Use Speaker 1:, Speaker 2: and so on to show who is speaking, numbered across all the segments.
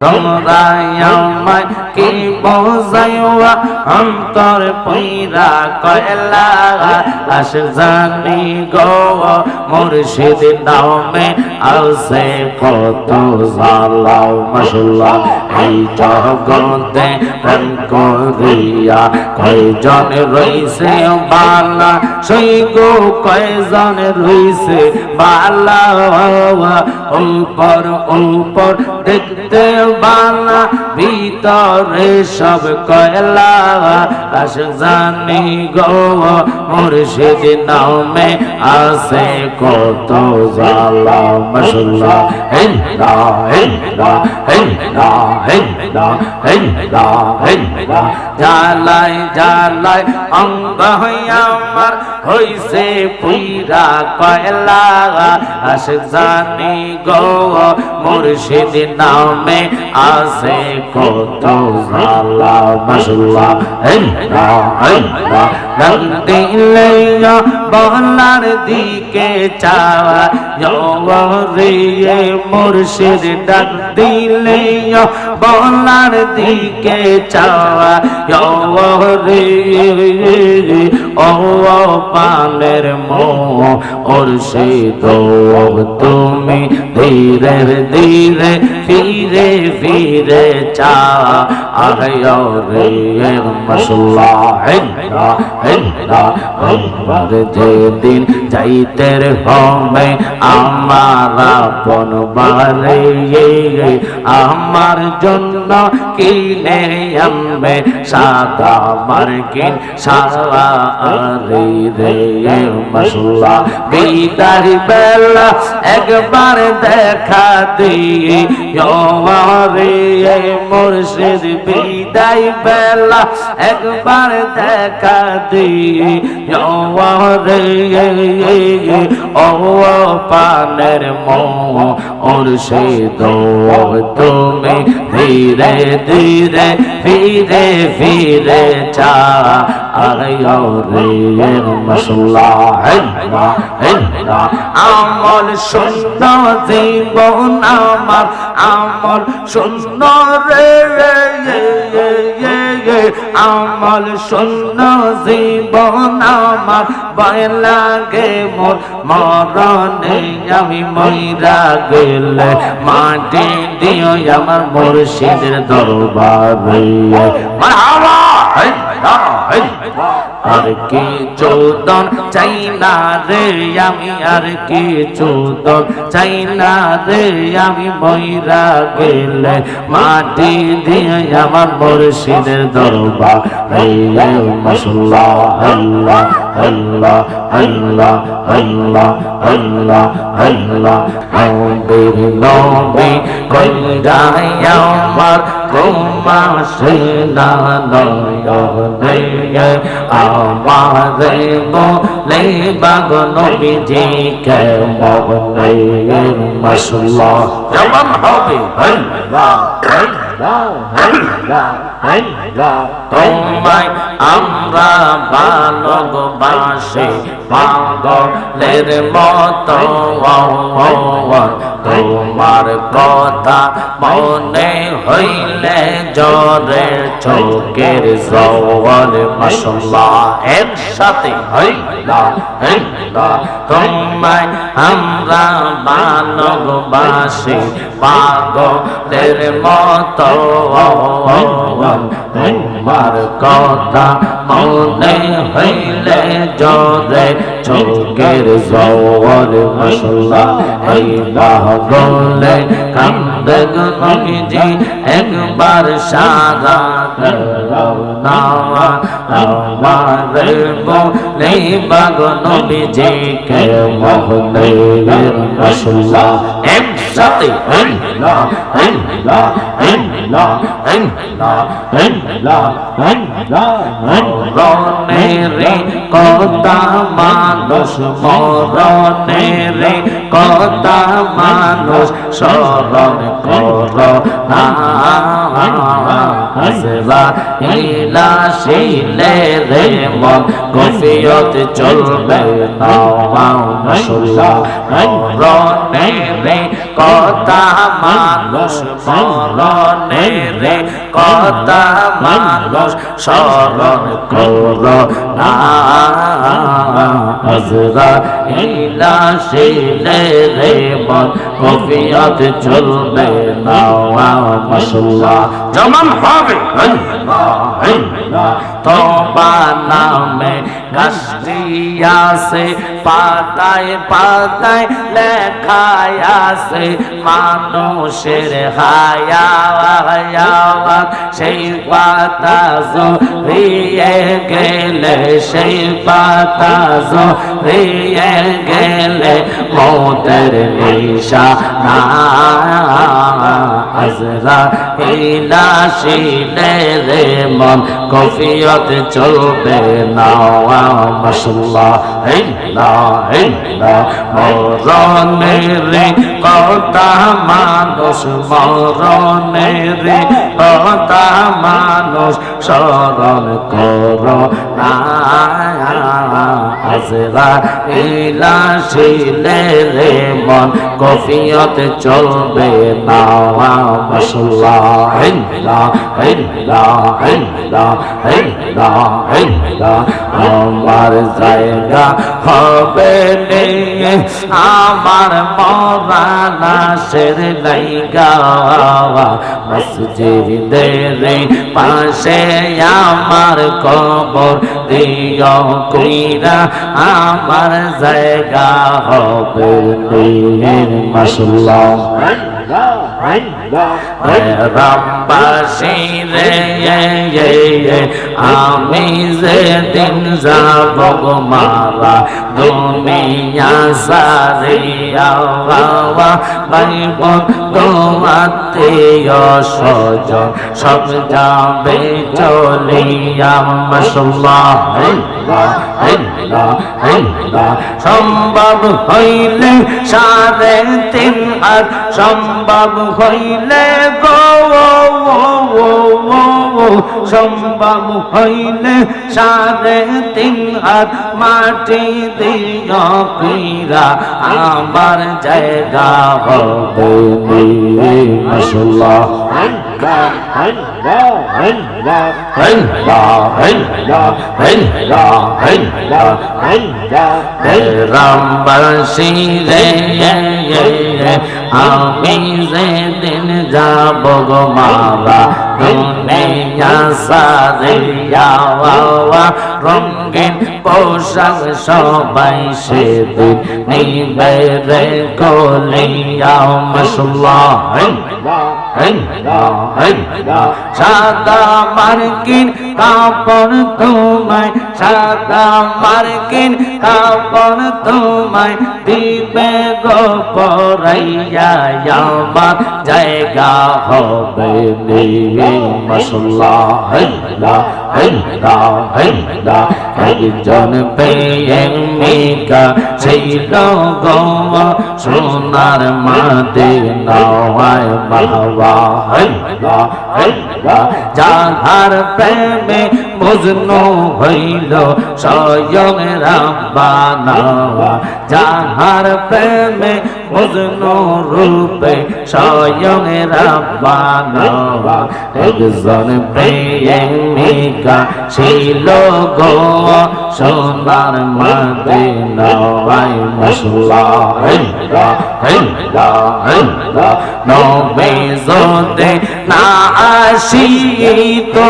Speaker 1: আমায় কি অন্তর কয়লা আস জানি গো, মুর্শিদ নামে আছে কত জালাও মশলা। এই জগতে কয়জন রইছে বালা? সেই গো কয়জন রইছে বালা? উপর উপর দেখতে বালা, ভিতরে সব কয়লা। আস জানি গো, মুর্শিদ নামে আছে কত জালা মশলা হেলা হেলা হেলা হেলা হেলা হেলা জালাই জালাই অঙ্গ হইয়া আমার হইছে পুইরা কয়লা। আস জানি গো, মুর্শিদ নামে আসে কত জালা মাশাল্লাহ আল্লাহ হেলা রং দিলে বলার দিকে চাওয়া রে মুর্শিদ ডাক দিলে বলার দিকে চাওয়া রে ও পানের মো ওর সে তো তুমি ধীরে ধীরে ফিরে ফিরে চা আয় রে মশলা হেলা আমার যেদিন যাইতের হবে আমার আপন বারে আমার জন্য কিনে আনবে সাদা মার্কিন সারা রে রে মশলা, বিদারি বেলা একবার দেখা দিয়ে। রে মুর্শিদ বিদায় বেলা একবার দেখা দিয়ে। রে ও পানের মো ওর সে দো তুমি ধীরে ধীরে ফিরে ফিরে চা। আয়ো রে মশলা আমল শূন্য জীবন আমার, আমল শূন্য রে। আমল শূন্য জীবন আমার ভয় লাগে, মোর মরণে আমি মইরা গেলে, মাটি দিও আমার মুর্শিদের দরবারে মারহাবা মারা হেলা আর কি চোদন? চাই না রে আমি আর কি চোদন? চাই না রে আমি ময়রা গেলে মাটি দিয়ে আমার মুর্শিদের দরবার। রে মশলা আল্লাহ। আল্লাহ আল্লাহ আল্লাহ আল্লাহ আল্লাহ। আমাদের নবী কইরাই আমার ঘুমাসে না নয় আমারে বলে বাগ নবীজি কে মগনে মশলা যেমন হবে তোমায় আমরা ভালোবাসি, পাগলের মতো তোমার কথা মনে হইলে জরে চোখের জওয়াল মশলা এর সাথে হইলা হইলা। তোমায় আমরা ভালোবাসি, পাগলের মতো তোমার কথা মনে হইলে জরে চোখের জওয়াল মশলা এই বাহলে কান্দে নবীজি একবার সারা না। আমার বলে বাগ নবীজি কে মহলে মশলা একসাথে হেলা হেলা হেলা হেলা হেলা মরণে কথা মানুষ মরণে রে কথা মানুষ স্মরণ কর হাজরা ইলা শিলে রে মন কফিয়ত চলবে না মাশাল্লাহ মরণে রে, কথা মানুষ, মরণে রে, কথা মানুষ, স্মরণ করো না। হাজরা ইলা শিলে রে মন কফিয়ত চলবে না মাশাল্লাহ জমান হবে তোমা নামে গাছটি আছে পাতায় পাতায় লেখায় আছে মানুষের হায়া হায়াওয়াত সেই পাতা জড়িয়ে গেলে, সেই পাতা জড়িয়ে গেলে মৌতের নিশা না আজরা রে মন, কফিয়ত চলবে না মরণে রে কথা মানুষ মরণে রে কথা মানুষ, স্মরণ করো মন, কফিয়ত চলবে না মাশাল্লাহ আমার জায়গা হবে আমার মরানা সের লাইগা মসজিদের পাশে আমার কবর দিও কইরা। আমার জায়গা হবে নিয়ে মাশাল্লাহ রামবাসী রে আমি যে দিন যাব মারা দুনিয়া সারিয়া ভাই বন্ধু আত্মীয় স্বজন সব যাবে চলিয়া মশল্লাহ সম্ভব হইলে সাড়ে তিন আর সম্ভব হইলে go, whoa, whoa, whoa, whoa. সম্ভব হইলে সাড়ে তিন হাত মাটি দিয় পীরা, আমার জায়গা হবে মশলা রামবাসী রে আমি যেদিন যাব গো মারা দুনিয়া সারিয়া রঙিন পোশাক সবাই সেদিন নিবে রে কলিয়া মশলা সাদা মার্কিন কাপড় তোমায় সাদা মার্কিন কাপড় তোমায় দিবে গো পরাইয়া আমার জায়গা হবে মশলা হল্লা হল্লা হল্লা একজন প্রেমিকা সেই গো সোনার মাদে নয় বাবা হল্লা হল্লা যাহার প্রেমে মজনু হইল স্বয়ং রাব্বানা যাহার প্রেমে মজনু রূপে স্বয়ং রাব্বানা। একজন প্রেমিকা ছিল গো সোনার মাদে নয় মশলা হল্লা হল্লা হল্লা নবে জোতে না আসি তো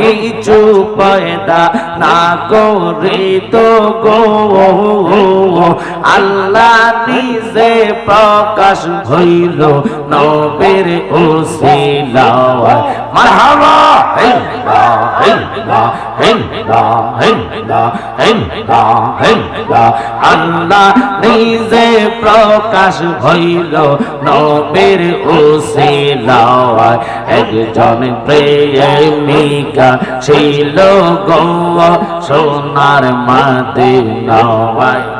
Speaker 1: কিছু পয়দা না করে তো গো। আল্লাহ নিজে প্রকাশ হইল নবের ওসিলা মারহাবা হিন্দা হিন্দা হিন্দা হিন্দা হিন্দা হিন্দা আল্লাহ নিজে প্রকাশ হইল নবের ওসিলা একজন প্রেমিকা ছিল গো, সোনার মাদে নয়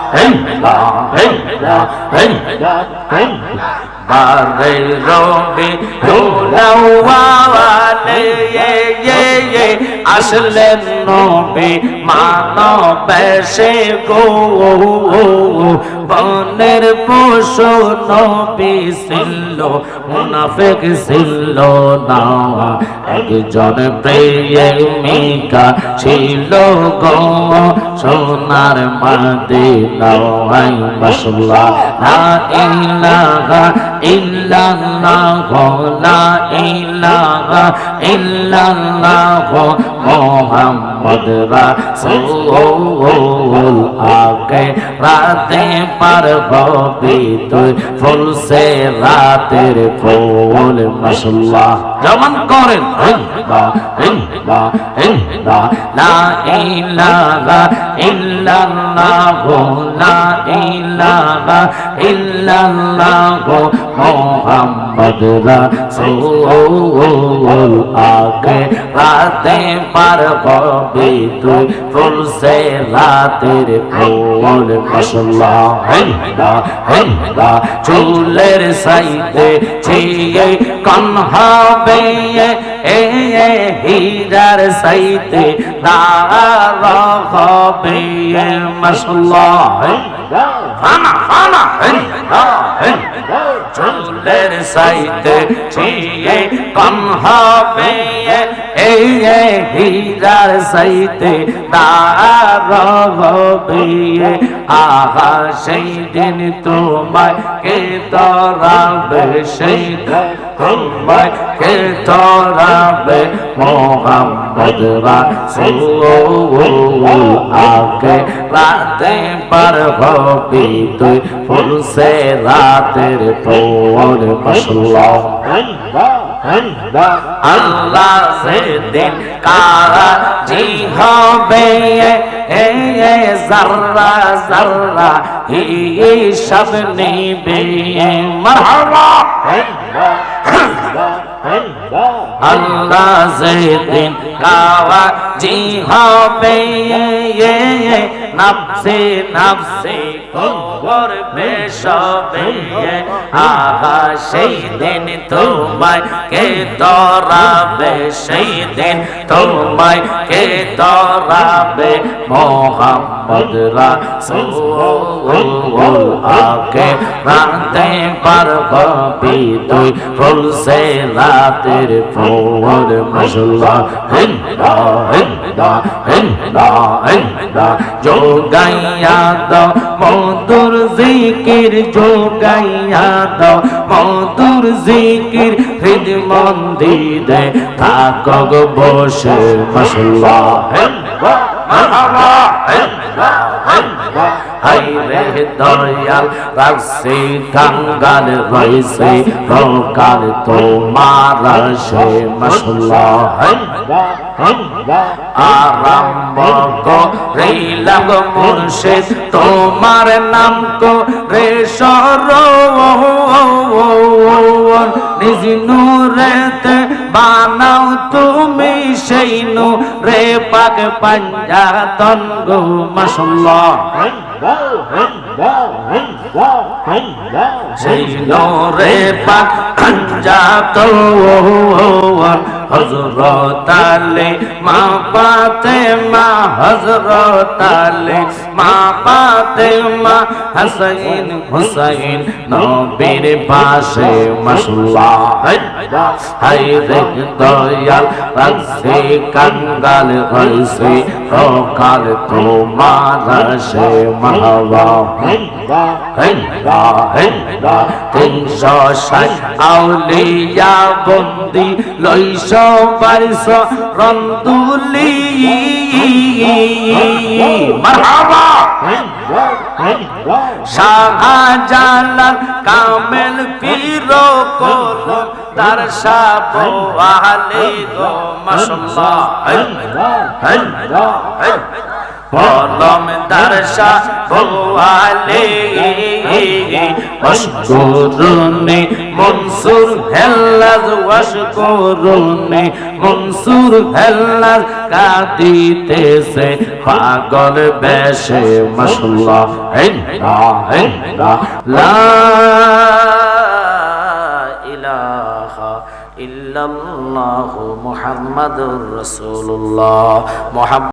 Speaker 1: বারে আসলেন নবী মানবেশে গো বনের পশু নবী ছিল মুনাফিক ছিল না একজন প্রেমিকা ছিল গো সোনার মাদিনা আই মাশাআল্লাহ লা ইলাহা ইল্লাল্লাহ লা ইলাহা ইল্লাল্লাহ মোহাম্মদ রাসূল আগে রাতে পার হবি তুই ফুল সে রাতের ফুল মাশাআল্লাহ জমান করেন ইল্লা ইল্লা ইল্লা লা ইলাহা ইল্লাল্লাহ লা ইলাহা ইল্লাল্লাহ মোহাম্মদ রাসূল আগে রাতে পার হবি তুই ফুল সে রাতের ফুল মাশাআল্লাহ হিন্দা হিন্দা চুলের সাইতে ছিয়ে কন হবে এ হীরার সাইতে দার হবে মাশাআল্লাহ ফানা ফানা হিন্দা হিন্দা চুলের সাইতে ছিয়ে কন হবে এই হীরার সাইতে দার হবে আহা সেই দিন তোমায় কে তরাবে সেই তোমায় কে তরাবে মোহাম্মদ রাসূল আগে রাতে পার হবি তুই ফুল সে রাতের পর মাশাআল্লাহ আল্লাহ সেদিন কারা জি হবে? জাররা জাররা হিসাব নিবে মারহাবা। আল্লাহ সেদিন কারা জি হবে নাফসে নাফসে করবে সবে আহা, সেই দিন তোমায় কে তরাবে সেই দিন তোমায় কে তরাবে মোহাম্মদ রাসূল আগে রাতে পার হবি তুই ফুল সে রাতের ফুল মশলা হিন্দা হিন্দা হিন্দা হিন্দা, যোগাইয়া দাও মধুর জিকির, যোগাইয়া দাও মধুর জিকির। হৃদ মন্দিরে থাকক বসে মশলা হিন্দা। হাই দয়াল রাখছে কাঙ্গাল রয়েছে রকাল তোমার সে মশলা আরম্ভ করিলাম মুর্শিদ তোমার নাম কো রে সর নিজ নূরেতে বানাও তুমি সেই রে পাক পাঞ্জাতন গো মশলা সেই রে পাক পাঞ্জাত হজরত আলী, মা পাতে মা হজরত আলী, মা পাতে মা হাসাইন হুসাইন, নবীর পাশে মশলা। হাই রে দয়াল, রাখছে কাঙ্গাল হইছে সকাল তোমার সে মহাবা তিনশো ষাট আউলিয়া বন্দি লইশ বারিশ রন্দুলি মারহাবা। শাহজালাল কামেল পীর কল তার আলে গো মাশাআল্লাহ কলম দর্শা বোয়ালে। অশকুরুনি মনসুর হেল্লাজ অশকুরুনি মনসুর হেল্লাজ কাঁদিতেছে পাগল বেশে মশলা হেল্লা হেল্লা লা ইলাহা ইল্লাল্লাহু মুহাম্মাদুর রাসূলুল্লাহ।